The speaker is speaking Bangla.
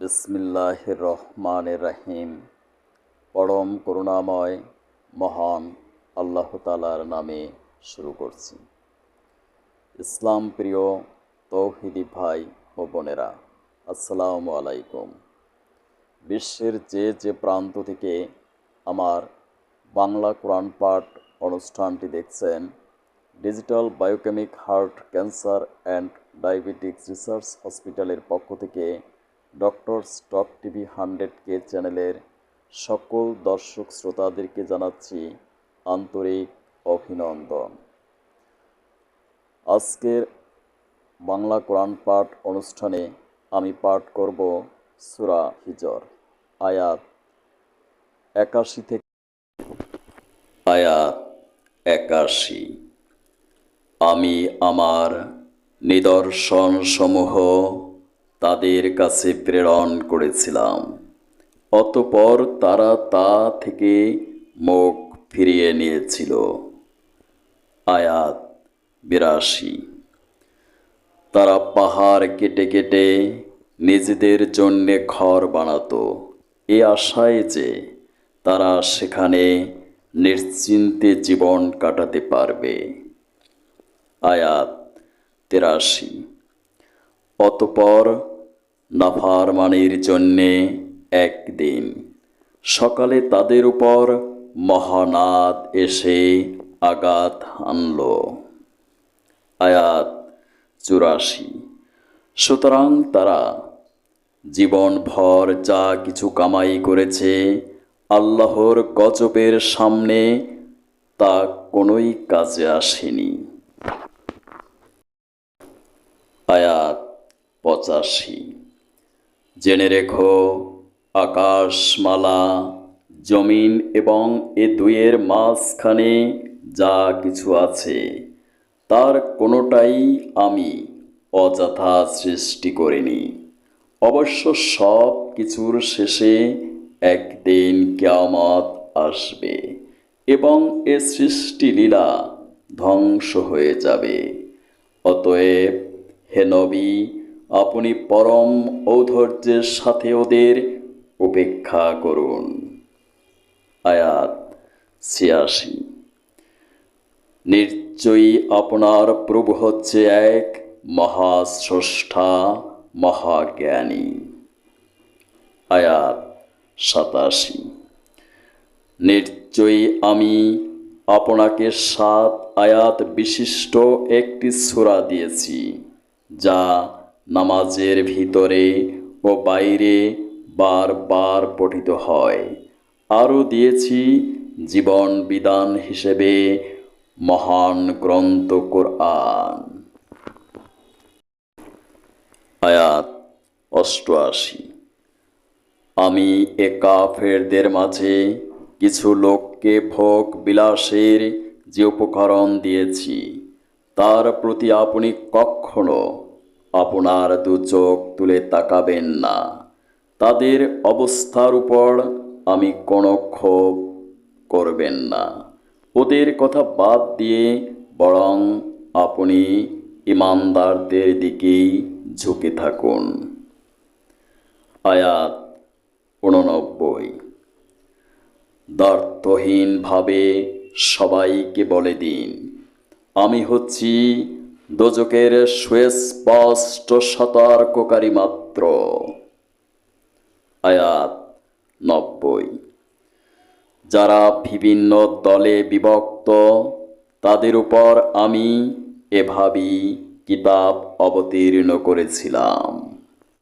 বিসমিল্লাহ রহমান রাহিম পরম করুণাময়, মহান আল্লাহ তালার নামে শুরু করছি। ইসলাম প্রিয় তৌহিদি ভাই ও বোনেরা, আসসালামু আলাইকুম। বিশ্বের যে যে প্রান্ত থেকে আমার বাংলা কোরআন পাঠ অনুষ্ঠানটি দেখছেন, digital biochemic heart cancer and diabetics research হসপিটালের পক্ষ থেকে ডক্টর স্টক টিভি হান্ড্রেড কে চ্যানেলের সকল দর্শক শ্রোতাদেরকে জানাচ্ছি আন্তরিক অভিনন্দন। আজকের বাংলা কোরআন পাঠ অনুষ্ঠানে আমি পাঠ করব সুরা হিজর, আয়াত একাশি থেকে আয়াত একাশি। আমি আমার নিদর্শন সমূহ তাদের কাছে প্রেরণ করেছিলাম। অতপর তারা তা থেকে মুখ ফিরিয়ে নিয়েছিল। আয়াত বিরাশি। তারা পাহাড় কেটে কেটে নিজেদের জন্যে ঘর বানাতো। এ আশায় যে তারা সেখানে নিশ্চিন্তে জীবন কাটাতে পারবে। আয়াত তেরাশি। অতপর নাফারমানির জন্যে একদিন। সকালে তাদের উপর মহানাদ এসে আঘাত হানল। আয়াত চুরাশি। সুতরাং তারা জীবনভর যা কিছু কামাই করেছে আল্লাহর গজবের সামনে তা কোনোই কাজে আসেনি। আয়াত পঁচাশি। জেনে রেখো, আকাশমালা, জমিন এবং এ দুইয়ের মাঝখানে যা কিছু আছে, তার কোনোটাই আমি অযথা সৃষ্টি করিনি। অবশ্য সব কিছুর শেষে একদিন কেয়ামত আসবে এবং এ সৃষ্টি লীলা ধ্বংস হয়ে যাবে। অতএব হে নবী আপনি পরম ঔধৈর্যের সাথে ওদের উপেক্ষা করুন। আয়াত ছিয়াশি। নিশ্চয়ই আপনার প্রভু হচ্ছে এক মহাস্রষ্টা, মহাজ্ঞানী। আয়াত সাতাশি। নিশ্চয়ই আমি আপনাকে সাত আয়াত বিশিষ্ট একটি সূরা দিয়েছি, যা নামাজের ভিতরে ও বাইরে বারবার পঠিত হয়। আরও দিয়েছি, জীবন বিধান হিসেবে মহান গ্রন্থ কোরআন। আয়াত অষ্টআশি। আমি এ কাফেরদের মাঝে কিছু লোককে ভোগ বিলাসের যে উপকরণ দিয়েছি, তার প্রতি আপনি কখনো আপনার দু চোখ তুলে তাকাবেন না। তাদের অবস্থার উপর আমি কোনো ক্ষোভ করবেন না। ওদের কথা বাদ দিয়ে বরং আপনি ইমানদারদের দিকেই ঝুঁকে থাকুন। আয়াত উননব্বই দ্বার্থহীনভাবে সবাইকে বলে দিন, আমি হচ্ছি দোজকের সুস্পষ্ট সতর্ককারী মাত্র। আয়াত নব্বই। যারা বিভিন্ন দলে বিভক্ত, তাদের উপর আমি এভাবেই কিতাব অবতীর্ণ করেছিলাম।